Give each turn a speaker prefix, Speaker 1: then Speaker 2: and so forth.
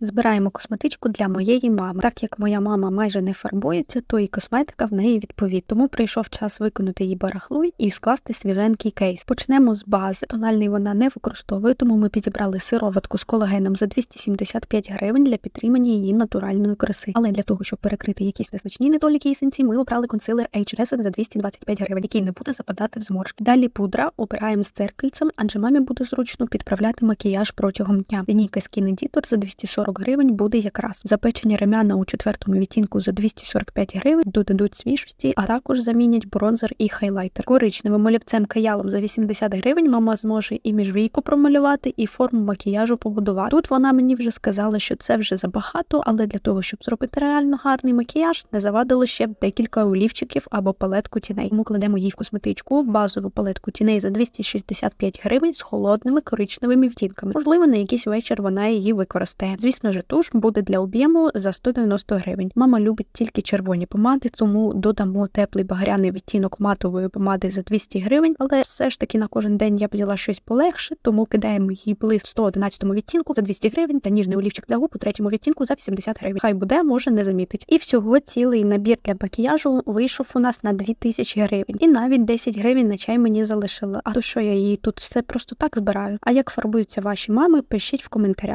Speaker 1: Збираємо косметичку для моєї мами. Так як моя мама майже не фарбується, то і косметика в неї відповідь. Тому прийшов час виконати її барахло і скласти свіженький кейс. Почнемо з бази. Тональний вона не використовує, тому ми підібрали сироватку з колагеном за 275 гривень для підтримання її натуральної краси. Але для того, щоб перекрити якісь незначні недоліки есенції, ми обрали консилер Age Reset за 225 гривень, який не буде западати в зморшки. Далі пудра обираємо з церкальцем, адже мамі буде зручно підправляти макіяж протягом дня. Лінійка Skin Editor за 240 гривень буде якраз. Запечення рем'яна у четвертому відтінку за 245 гривень додадуть свіжості, а також замінять бронзер і хайлайтер. Коричневим олівцем каялом за 80 гривень мама зможе і міжвійку промалювати, і форму макіяжу побудувати. Тут вона мені вже сказала, що це вже забагато, але для того, щоб зробити реально гарний макіяж, не завадило ще декілька олівчиків або палетку тіней. Тому кладемо їй в косметичку базову палетку тіней за 265 гривень з холодними коричневими відтінками. Можливо, на якийсь вечір вона її використає. Звісно ж, туш буде для об'єму за 190 гривень. Мама любить тільки червоні помади, тому додамо теплий багряний відтінок матової помади за 200 гривень. Але все ж таки на кожен день я б взяла щось полегше, тому кидаємо їй блиск в 111 відтінку за 200 гривень та ніжний олівчик для губ у третьому відтінку за 80 гривень. Хай буде, може не замітить. І всього цілий набір для макіяжу вийшов у нас на 2000 гривень. І навіть 10 гривень на чай мені залишила. А то що я її тут все просто так збираю? А як фарбуються ваші мами? Пишіть в коментарях.